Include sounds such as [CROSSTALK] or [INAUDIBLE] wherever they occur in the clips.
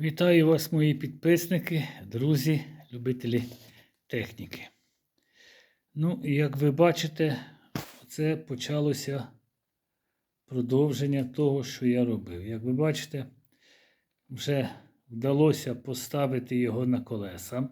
Вітаю вас, мої підписники, друзі, любителі техніки. Ну, і як ви бачите, це почалося продовження того, що я робив. Як ви бачите, вже вдалося поставити його на колеса.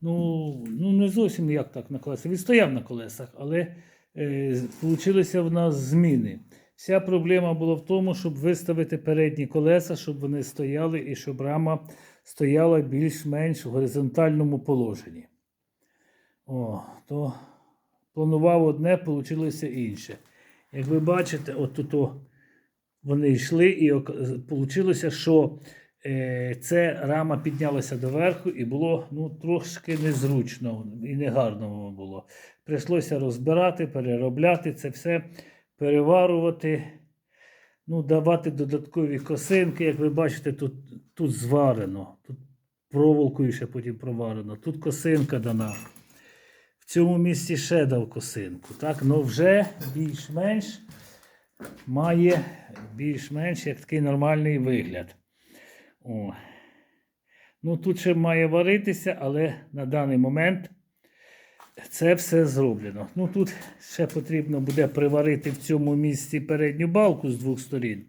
Ну, ну не зовсім як так на колесах. Він стояв на колесах, але е, получилися в нас зміни. Вся проблема була в тому, щоб виставити передні колеса, щоб вони стояли і щоб рама стояла більш-менш в горизонтальному положенні. О, то планував одне, вийшло інше. Як ви бачите, от тут вони йшли, і вийшло, що е, це рама піднялася доверху і було ну, трошки незручно і негарно було. Прийшлося розбирати, переробляти це все переварувати, ну, давати додаткові косинки. Як ви бачите, тут, тут зварено, тут проволокою ще потім проварено, тут косинка дана. В цьому місці ще дав косинку. Так? Ну вже більш-менш має більш-менш як такий нормальний вигляд. О. Ну, тут ще має варитися, але на даний момент це все зроблено. Ну тут ще потрібно буде приварити в цьому місці передню балку з двох сторін.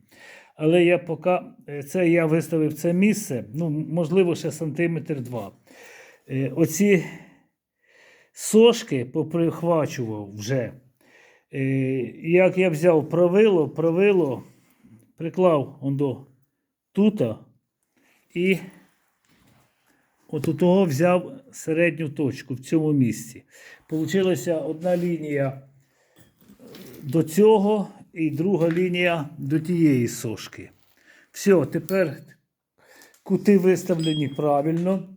Але я поки це я виставив це місце, ну, можливо, ще сантиметр два. Е, Оці сошки поприхвачував вже. Е, Як я взяв правило, правило приклав он до тута і От у того взяв середню точку в цьому місці. Получилася одна лінія до цього і друга лінія до тієї сошки. Все, тепер кути виставлені правильно.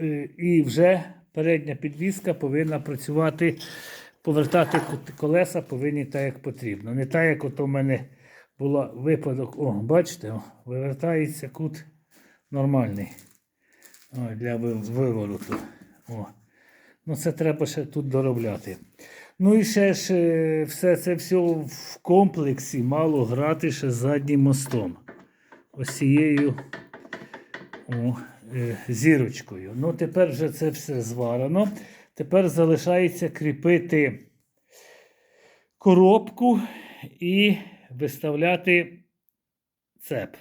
е, І вже передня підвіска повинна працювати, повертати колеса повинні так, як потрібно. Не так, як от у мене була випадок. О, бачите, о, вивертається кут нормальний. О, для вивороту. О. Ну, це треба ще тут доробляти. Ну і ще ж е, все це все в комплексі мало грати ще заднім мостом. Ось цією о, е, зірочкою. Ну, тепер вже це все зварено. Тепер залишається кріпити коробку і виставляти цеп.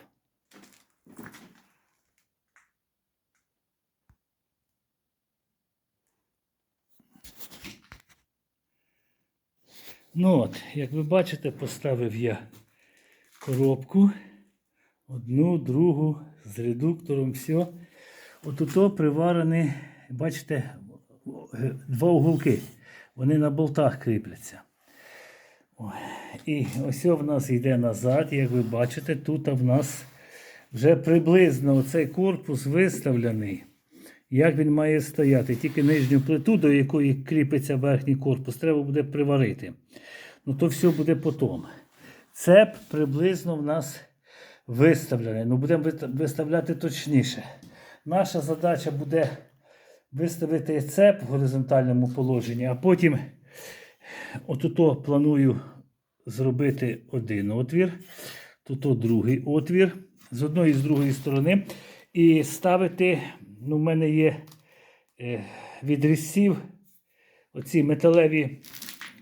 Ну от, як ви бачите, поставив я коробку. Одну, другу з редуктором, все. От тут приварені, бачите, два уголки. Вони на болтах кріпляться. І ось в нас йде назад, як ви бачите, тут в нас вже приблизно цей корпус виставлений. Як він має стояти? Тільки нижню плиту, до якої кріпиться верхній корпус, треба буде приварити. Ну то все буде потім. Цеп приблизно в нас виставлений. Ну будемо виставляти точніше. Наша задача буде виставити цеп в горизонтальному положенні, а потім отуто планую зробити один отвір, тут другий отвір з одної і з другої сторони. І ставити, ну, в мене є е, від оці металеві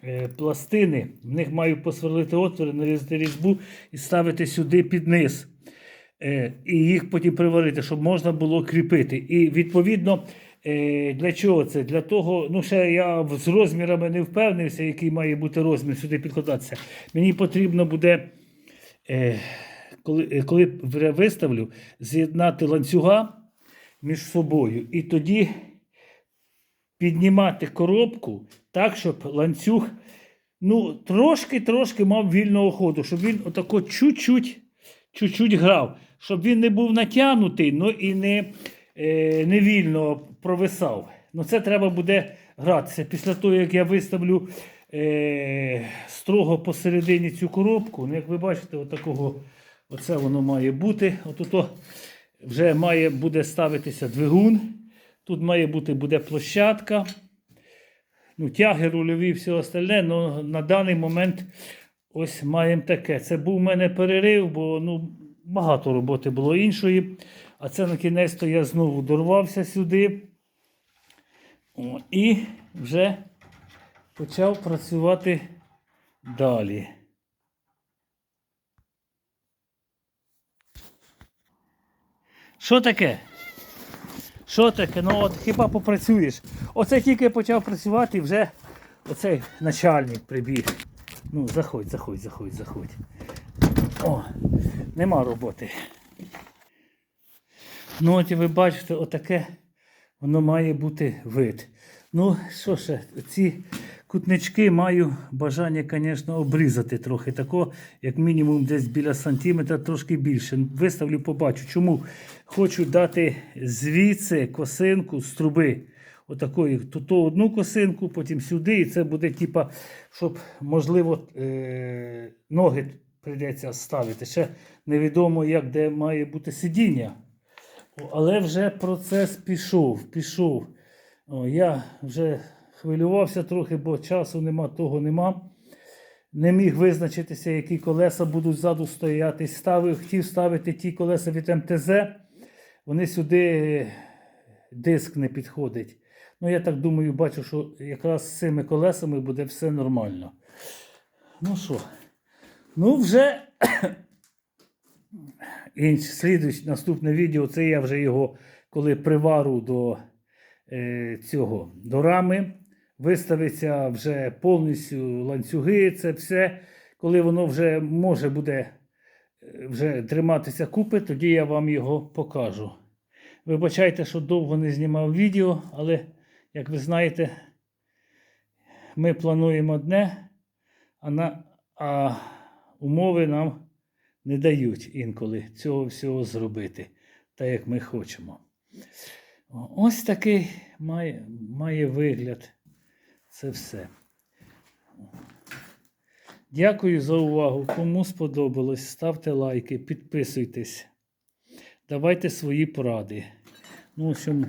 е, пластини. В них маю посверлити отвори, нарізати різьбу і ставити сюди під низ. Е, і їх потім приварити, щоб можна було кріпити. І відповідно, для чого це? Для того, ну ще я з розмірами не впевнився, який має бути розмір сюди підкладатися. Мені потрібно буде, коли, коли виставлю, з'єднати ланцюга між собою. І тоді піднімати коробку так, щоб ланцюг ну, трошки-трошки мав вільного ходу, щоб він отако чуть-чуть грав, щоб він не був натягнутий, ну і не, е, не вільно провисав. Ну це треба буде гратися. Після того, як я виставлю е, строго посередині цю коробку, ну, як ви бачите, отакого, оце воно має бути. Отуто вже має буде ставитися двигун. Тут має бути буде площадка. Ну, тяги, рульові, і все остальне. Ну, на даний момент ось маємо таке. Це був у мене перерив, бо ну, багато роботи було іншої. А це на кінець то я знову дорвався сюди. О, і вже почав працювати далі. Що таке? Що таке? Ну от хіба попрацюєш? Оце тільки почав працювати, вже оцей начальник прибіг. Ну, заходь, заходь, заходь, заходь. О, нема роботи. Ну, от і ви бачите, отаке воно має бути вид. Ну, що ще, ці кутнички маю бажання, звісно, обрізати трохи тако, як мінімум десь біля сантиметра, трошки більше. Виставлю, побачу. Чому хочу дати звідси косинку з труби. Отакої, то, то одну косинку, потім сюди, і це буде, типа, щоб, можливо, е- ноги прийдеться ставити. Ще невідомо, як де має бути сидіння. Але вже процес пішов, пішов. О, я вже хвилювався трохи, бо часу нема, того нема. Не міг визначитися, які колеса будуть ззаду стояти. Ставив, хотів ставити ті колеса від МТЗ. Вони сюди диск не підходить. Ну, я так думаю, бачу, що якраз з цими колесами буде все нормально. Ну що, ну вже [COUGHS] інше, слідуюче, наступне відео, це я вже його, коли привару до е, цього, до рами, виставиться вже повністю ланцюги, це все. Коли воно вже може буде е, вже триматися купи, тоді я вам його покажу. Вибачайте, що довго не знімав відео, але, як ви знаєте, ми плануємо одне, а, на, а умови нам не дають інколи цього всього зробити, так як ми хочемо. Ось такий має, має вигляд це все. Дякую за увагу. Кому сподобалось, ставте лайки, підписуйтесь. Давайте свої поради. Ну, в общем,